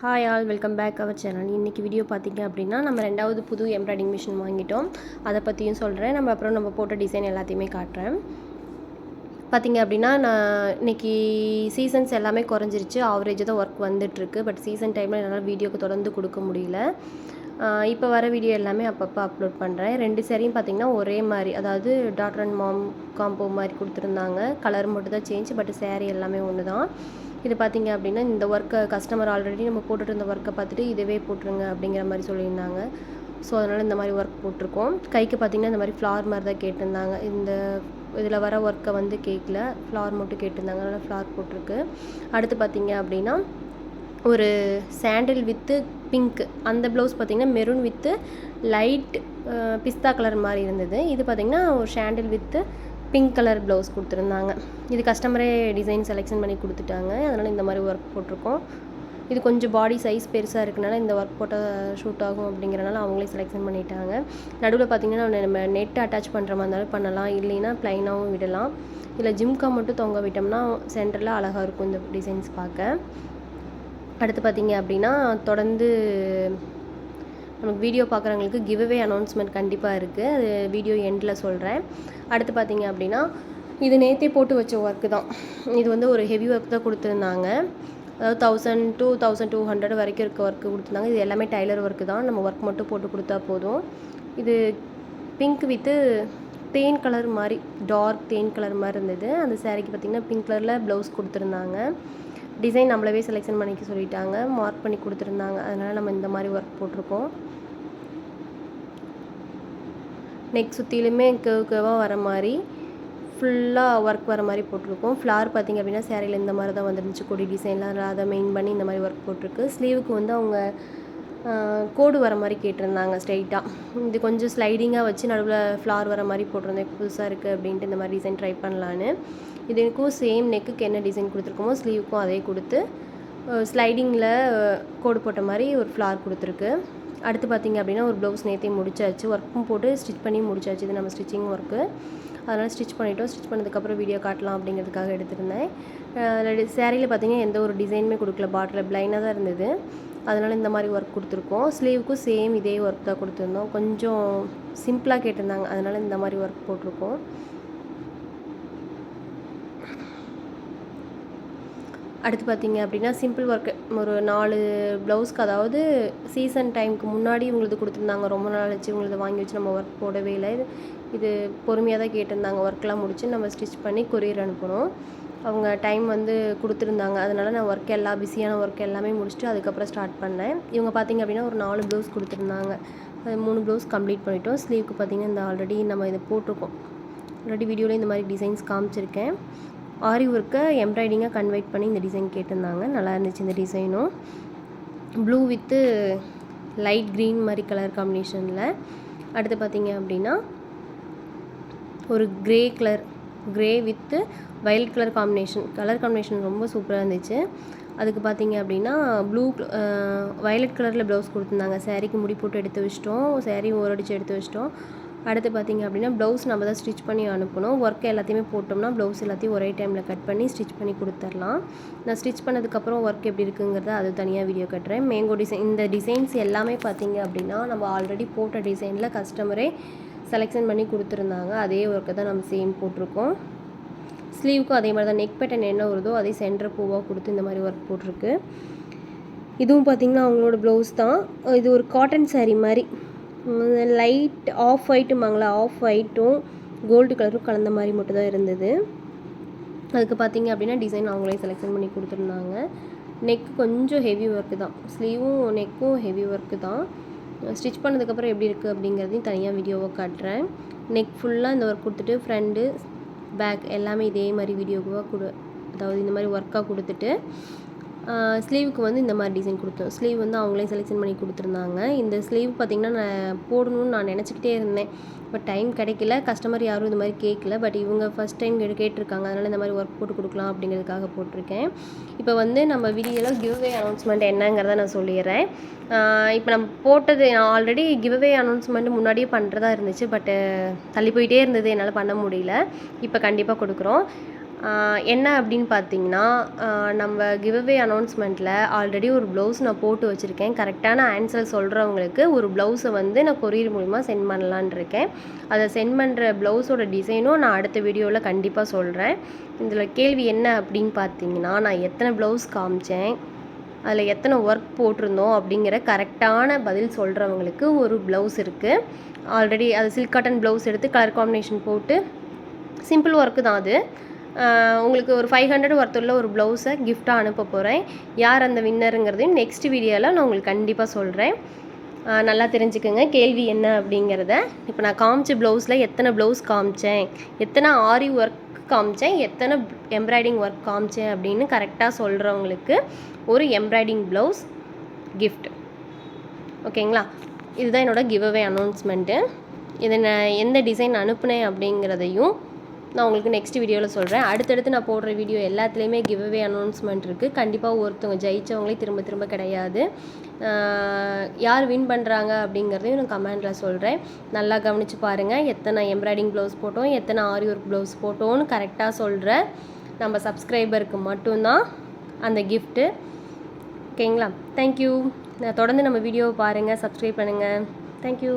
Hi all welcome back our channel இன்றைக்கி video பார்த்தீங்க அப்படின்னா நம்ம ரெண்டாவது புது எம்ப்ராய்டிங் மிஷின் வாங்கிட்டோம். அதை பற்றியும் சொல்கிறேன் நம்ம அப்புறம் நம்ம போட்ட டிசைன் எல்லாத்தையுமே காட்டுறேன். பார்த்தீங்க அப்படின்னா நான் இன்னைக்கு சீசன்ஸ் எல்லாமே குறைஞ்சிருச்சு. ஆவரேஜாக தான் ஒர்க் வந்துட்டுருக்கு பட் சீசன் டைமில் என்னால் வீடியோக்கு தொடர்ந்து கொடுக்க முடியல. இப்போ வர வீடியோ எல்லாமே அப்பப்போ அப்லோட் பண்ணுறேன் ரெண்டு சேரீயும் பார்த்தீங்கன்னா ஒரே மாதிரி அதாவது டாக்டர் அண்ட் மாம் காம்போ மாதிரி கொடுத்துருந்தாங்க. கலர் மட்டும் தான் சேஞ்ச் பட் சேரீ எல்லாமே ஒன்று தான் இது பார்த்தீங்க அப்படின்னா இந்த ஒர்க்கை கஸ்டமர் ஆல்ரெடி நம்ம போட்டுட்டு இருந்த ஒர்க்கை பார்த்துட்டு இதுவே போட்டுருங்க அப்படிங்கிற மாதிரி சொல்லியிருந்தாங்க. ஸோ அதனால் இந்த மாதிரி ஒர்க் போட்டிருக்கோம். கைக்கு பார்த்தீங்கன்னா இந்த மாதிரி ஃப்ளார் மாதிரி தான் கேட்டிருந்தாங்க. இந்த இதில் வர ஒர்க்கை வந்து கேட்கல ஃப்ளார் மட்டும் கேட்டிருந்தாங்க. அதனால் ஃப்ளார் போட்டிருக்கு. அடுத்து பார்த்தீங்க அப்படின்னா ஒரு சாண்டில் வித்து பிங்க் அந்த ப்ளவுஸ் பார்த்திங்கன்னா maroon with light pista colour மாதிரி இருந்தது. இது பார்த்திங்கன்னா ஒரு sandal with pink colour blouse கொடுத்துருந்தாங்க. இது கஸ்டமரே டிசைன் செலெக்ஷன் பண்ணி கொடுத்துட்டாங்க. அதனால் இந்த மாதிரி ஒர்க் போட்டிருக்கோம். இது கொஞ்சம் பாடி சைஸ் பெருசாக இருக்கனால இந்த ஒர்க் போட்டால் ஷூட் ஆகும் அப்படிங்கிறனால அவங்களே செலெக்ஷன் பண்ணிட்டாங்க. நடுவில் பார்த்திங்கன்னா நம்ம நெட் அட்டாச் பண்ணுற மாதிரி இருந்தாலும் பண்ணலாம். இல்லைன்னா ப்ளைனாகவும் விடலாம். இல்லை ஜிம்கா மட்டும் தொங்க விட்டோம்னா சென்டரில் அழகாக இருக்கும் இந்த டிசைன்ஸ் பார்க்க. அடுத்து பார்த்தீங்க அப்படின்னா தொடர்ந்து நமக்கு வீடியோ பார்க்குறவங்களுக்கு கிவ்அவே அனௌன்ஸ்மெண்ட் கண்டிப்பாக இருக்குது அது வீடியோ எண்டில் சொல்கிறேன் அடுத்து பார்த்தீங்க அப்படின்னா இது நேற்றே போட்டு வச்ச ஒர்க்கு தான். இது வந்து ஒரு ஹெவி ஒர்க் தான் கொடுத்துருந்தாங்க. அதாவது thousand two thousand two hundred வரைக்கும் இருக்க ஒர்க்கு கொடுத்துருந்தாங்க. இது எல்லாமே டைலர் ஒர்க்கு தான். நம்ம ஒர்க் மட்டும் போட்டு கொடுத்தா போதும். இது பிங்க் வித்து தேன் கலர் மாதிரி டார்க் தேன் கலர் மாதிரி இருந்தது. அந்த சேரீக்கு பார்த்திங்கன்னா பிங்க் கலரில் ப்ளவுஸ் கொடுத்துருந்தாங்க. டிசைன் நம்மளவே செலெக்ஷன் பண்ணிக்க சொல்லிட்டாங்க. மார்க் பண்ணி கொடுத்துருந்தாங்க. அதனால் நம்ம இந்த மாதிரி ஒர்க் போட்டிருக்கோம். நெக் சுற்றிலுமே கேவ் கேவாக வர மாதிரி ஃபுல்லாக ஒர்க் வர மாதிரி போட்டிருக்கோம். ஃப்ளார் பார்த்திங்க அப்படின்னா சேரீயில் இந்த மாதிரி தான் வந்துருந்துச்சு. கொடி டிசைன்லாம் அதை மெயின் பண்ணி இந்த மாதிரி ஒர்க் போட்டிருக்கு. ஸ்லீவுக்கு வந்து அவங்க கோடு வர மாதிரி கேட்டிருந்தாங்க ஸ்ட்ரைட்டாக இது கொஞ்சம் ஸ்லைடிங்காக வச்சு நடுவில் ஃப்ளார் வர மாதிரி போட்டிருந்தேன். புதுசாக இருக்குது அப்படின்ட்டு இந்த மாதிரி டிசைன் ட்ரை பண்ணலான்னு. இதுக்கும் சேம் நெக்குக்கு என்ன டிசைன் கொடுத்துருக்கோமோ ஸ்லீவுக்கும் அதே கொடுத்து ஸ்லைடிங்கில் கோடு போட்ட மாதிரி ஒரு ஃப்ளார் கொடுத்துருக்கு. அடுத்து பார்த்திங்க அப்படின்னா ஒரு ப்ளவுஸ் நேற்றையும் முடிச்சாச்சு. ஒர்க்கும் போட்டு ஸ்டிச் பண்ணி முடிச்சாச்சு. இது நம்ம ஸ்டிச்சிங் ஒர்க்கு அதனால் ஸ்டிச் பண்ணிவிட்டோம் ஸ்டிச் பண்ணதுக்கப்புறம் வீடியோ காட்டலாம் அப்படிங்கிறதுக்காக எடுத்திருந்தேன். சேரீயில் பார்த்தீங்கன்னா எந்த ஒரு டிசைனுமே கொடுக்கல. பாட்டில் பிளைனாக தான் இருந்தது. அதனால் இந்த மாதிரி ஒர்க் கொடுத்துருக்கோம். ஸ்லீவுக்கும் சேம் இதே ஒர்க் தான் கொடுத்துருந்தோம். கொஞ்சம் சிம்பிளாக கேட்டிருந்தாங்க. அதனால் இந்த மாதிரி ஒர்க் போட்டிருக்கோம். அடுத்து பார்த்தீங்க அப்படின்னா சிம்பிள் ஒர்க்கு ஒரு நாலு ப்ளவுஸ்க்கு அதாவது சீசன் டைமுக்கு முன்னாடி இவங்களுக்கு கொடுத்துருந்தாங்க. ரொம்ப நாள் வச்சு இவங்களது வாங்கி வச்சு நம்ம ஒர்க் போடவே இல்லை. இது பொறுமையாக தான் கேட்டிருந்தாங்க. ஒர்க்லாம் முடிச்சு நம்ம ஸ்டிச் பண்ணி கொரியர் அனுப்பணும். அவங்க டைம் வந்து கொடுத்துருந்தாங்க. அதனால் நான் ஒர்க் எல்லாம் பிஸியான ஒர்க் எல்லாமே முடிச்சுட்டு அதுக்கப்புறம் ஸ்டார்ட் பண்ணேன். இவங்க பார்த்திங்க அப்படின்னா ஒரு நாலு ப்ளவுஸ் கொடுத்துருந்தாங்க. அது மூணு ப்ளவுஸ் கம்ப்ளீட் பண்ணிட்டோம். ஸ்லீவ்க்கு பார்த்திங்கன்னா இந்த ஆல்ரெடி நம்ம இதை போட்டிருக்கோம். ஆல்ரெடி வீடியோவில் இந்த மாதிரி டிசைன்ஸ் காமிச்சிருக்கேன். ஆரி ஒர்க்கை எம்ப்ராய்டிங்காக கன்வெர்ட் பண்ணி இந்த டிசைன் கேட்டிருந்தாங்க. நல்லா இருந்துச்சு இந்த டிசைனும் ப்ளூ வித்து லைட் க்ரீன் மாதிரி கலர் காம்பினேஷனில் அடுத்து பார்த்தீங்க அப்படின்னா ஒரு grey colour grey with wild colour combination colour combination ரொம்ப சூப்பராக இருந்துச்சு. அதுக்கு பார்த்தீங்க அப்படின்னா ப்ளூ வயலட் uh, கலரில் ப்ளவுஸ் கொடுத்துருந்தாங்க. சேரீக்கு முடி போட்டு எடுத்து வச்சிட்டோம். சேரீ ஓரடிச்சு எடுத்து வச்சிட்டோம். அடுத்து பார்த்திங்க அப்படின்னா ப்ளவுஸ் நம்ம தான் ஸ்டிச் பண்ணி அனுப்பணும். ஒர்க் எல்லாத்தையுமே போட்டோம்னா ப்ளவுஸ் எல்லாத்தையும் ஒரே டைமில் கட் பண்ணி ஸ்டிச் பண்ணி கொடுத்துர்லாம் நான் ஸ்டிச் பண்ணதுக்கப்புறம் ஒர்க் எப்படி இருக்குங்கிறத அது தனியாக வீடியோ கட்டுறேன். மேங்கோ டிசைன் இந்த டிசைன்ஸ் எல்லாமே பார்த்திங்க அப்படின்னா நம்ம ஆல்ரெடி போட்ட டிசைனில் கஸ்டமரே செலெக்ஷன் பண்ணி கொடுத்துருந்தாங்க. அதே ஒர்க்கை தான் நம்ம சேம் போட்டிருக்கோம். ஸ்லீவுக்கும் அதே மாதிரி தான். நெக் பேட்டன் என்ன வருதோ அதே சென்டர் பூவாக கொடுத்து இந்த மாதிரி ஒர்க் போட்டிருக்கு. இதுவும் பார்த்திங்கன்னா அவங்களோட ப்ளவுஸ் தான். இது ஒரு காட்டன் சாரீ மாதிரி. லைட் ஆஃப் ஒயிட்டுமாங்களா ஆஃப் ஒயிட்டும் கோல்டு கலரும் கலந்த மாதிரி மட்டும் தான் இருந்தது. அதுக்கு பார்த்தீங்க அப்படின்னா டிசைன் அவங்களே செலெக்ஷன் பண்ணி கொடுத்துருந்தாங்க. நெக் கொஞ்சம் ஹெவி ஒர்க்கு தான். ஸ்லீவும் நெக்கும் ஹெவி ஒர்க்கு தான். ஸ்டிச் பண்ணதுக்கப்புறம் எப்படி இருக்குது அப்படிங்கிறதையும் தனியாக வீடியோவை காட்டுறேன். நெக் ஃபுல்லாக இந்த ஒர்க் கொடுத்துட்டு ஃப்ரண்ட்டு பேக் எல்லாமே இதே மாதிரி வீடியோவாக கொடு அதாவது இந்த மாதிரி ஒர்க்காக கொடுத்துட்டு ஸ்லீவுக்கு வந்து இந்த மாதிரி டிசைன் கொடுத்தோம். ஸ்லீவ் வந்து அவங்களே செலெக்ஷன் பண்ணி கொடுத்துருந்தாங்க. இந்த ஸ்லீவ் பார்த்திங்கன்னா நான் போடணும்னு நான் நினச்சிக்கிட்டே இருந்தேன். பட் டைம் கிடைக்கல. கஸ்டமர் யாரும் இந்த மாதிரி கேட்கல பட் இவங்க ஃபஸ்ட் டைம் கேட்டிருக்காங்க. அதனால் இந்த மாதிரி ஒர்க் போட்டு கொடுக்கலாம் அப்படிங்கிறதுக்காக போட்டிருக்கேன். இப்போ வந்து நம்ம வீடியோவில் கிவ்வே அனௌன்ஸ்மெண்ட் என்னங்கிறத நான் சொல்லிடுறேன். இப்போ நம்ம போட்டது நான் ஆல்ரெடி கிவ்வே அனௌன்ஸ்மெண்ட் முன்னாடியே பண்ணுறதா இருந்துச்சு. பட்டு தள்ளி போயிட்டே இருந்தது. என்னால் பண்ண முடியல. இப்போ கண்டிப்பாக கொடுக்குறோம். என்ன அப்படின்னு பார்த்தீங்கன்னா நம்ம கிவ்அவே அனௌன்ஸ்மெண்ட்டில் ஆல்ரெடி ஒரு ப்ளவுஸ் நான் போட்டு வச்சுருக்கேன். கரெக்டான ஆன்சர் சொல்கிறவங்களுக்கு ஒரு ப்ளவுஸை வந்து நான் கொரியர் மூலிமா சென்ட் பண்ணலான் இருக்கேன். அதை சென்ட் பண்ணுற ப்ளவுஸோட டிசைனும் நான் அடுத்த வீடியோவில் கண்டிப்பாக சொல்கிறேன் இதில் கேள்வி என்ன அப்படின்னு பார்த்தீங்கன்னா நான் எத்தனை ப்ளவுஸ் காமிச்சேன் அதில் எத்தனை ஒர்க் போட்டிருந்தோம் அப்படிங்கிற கரெக்டான பதில் சொல்கிறவங்களுக்கு ஒரு ப்ளவுஸ் இருக்குது ஆல்ரெடி அது சில்க் காட்டன் ப்ளவுஸ் எடுத்து கலர் காம்பினேஷன் போட்டு சிம்பிள் ஒர்க்கு தான் அது. உங்களுக்கு ஒரு ஃபைவ் ஹண்ட்ரட் ஒர்த்துள்ள ஒரு ப்ளவுஸை கிஃப்டாக அனுப்ப போகிறேன் யார் அந்த வின்னருங்கிறதையும் நெக்ஸ்ட் வீடியோவில் நான் உங்களுக்கு கண்டிப்பாக சொல்கிறேன் நல்லா தெரிஞ்சுக்கோங்க. கேள்வி என்ன அப்படிங்கிறத. இப்போ நான் காமிச்ச ப்ளவுஸில் எத்தனை ப்ளவுஸ் காமிச்சேன்? எத்தனை ஆரி ஒர்க் காமிச்சேன்? எத்தனை எம்ப்ராய்டிங் ஒர்க் காமிச்சேன் அப்படின்னு கரெக்டாக சொல்கிறவங்களுக்கு ஒரு எம்ப்ராய்டிங் ப்ளவுஸ் கிஃப்ட் ஓகேங்களா இதுதான் என்னோடய கிவ்அவே அனௌன்ஸ்மெண்ட்டு இதை நான் எந்த டிசைன் அனுப்புனேன் அப்படிங்கிறதையும் நான் உங்களுக்கு நெக்ஸ்ட் வீடியோவில் சொல்கிறேன் அடுத்தடுத்து நான் போடுற வீடியோ எல்லாத்துலேயுமே கிவ்அவே அனௌன்ஸ்மெண்ட் இருக்குது கண்டிப்பாக ஒருத்தவங்க ஜெயித்தவங்களே திரும்ப திரும்ப கிடையாது. யார் வின் பண்ணுறாங்க அப்படிங்கிறதையும் நான் கமெண்டில் சொல்கிறேன் நல்லா கவனித்து பாருங்கள் எத்தனை எம்ப்ராய்டிங் ப்ளவுஸ் போட்டோம் எத்தனை ஆரி ஒர்க் ப்ளவுஸ் போட்டோன்னு கரெக்டாக சொல்கிறேன் நம்ம சப்ஸ்கிரைபருக்கு மட்டும்தான் அந்த கிஃப்ட்டு ஓகேங்களா தேங்க்யூ தொடர்ந்து நம்ம வீடியோவை பாருங்கள் சப்ஸ்கிரைப் பண்ணுங்கள் தேங்க்யூ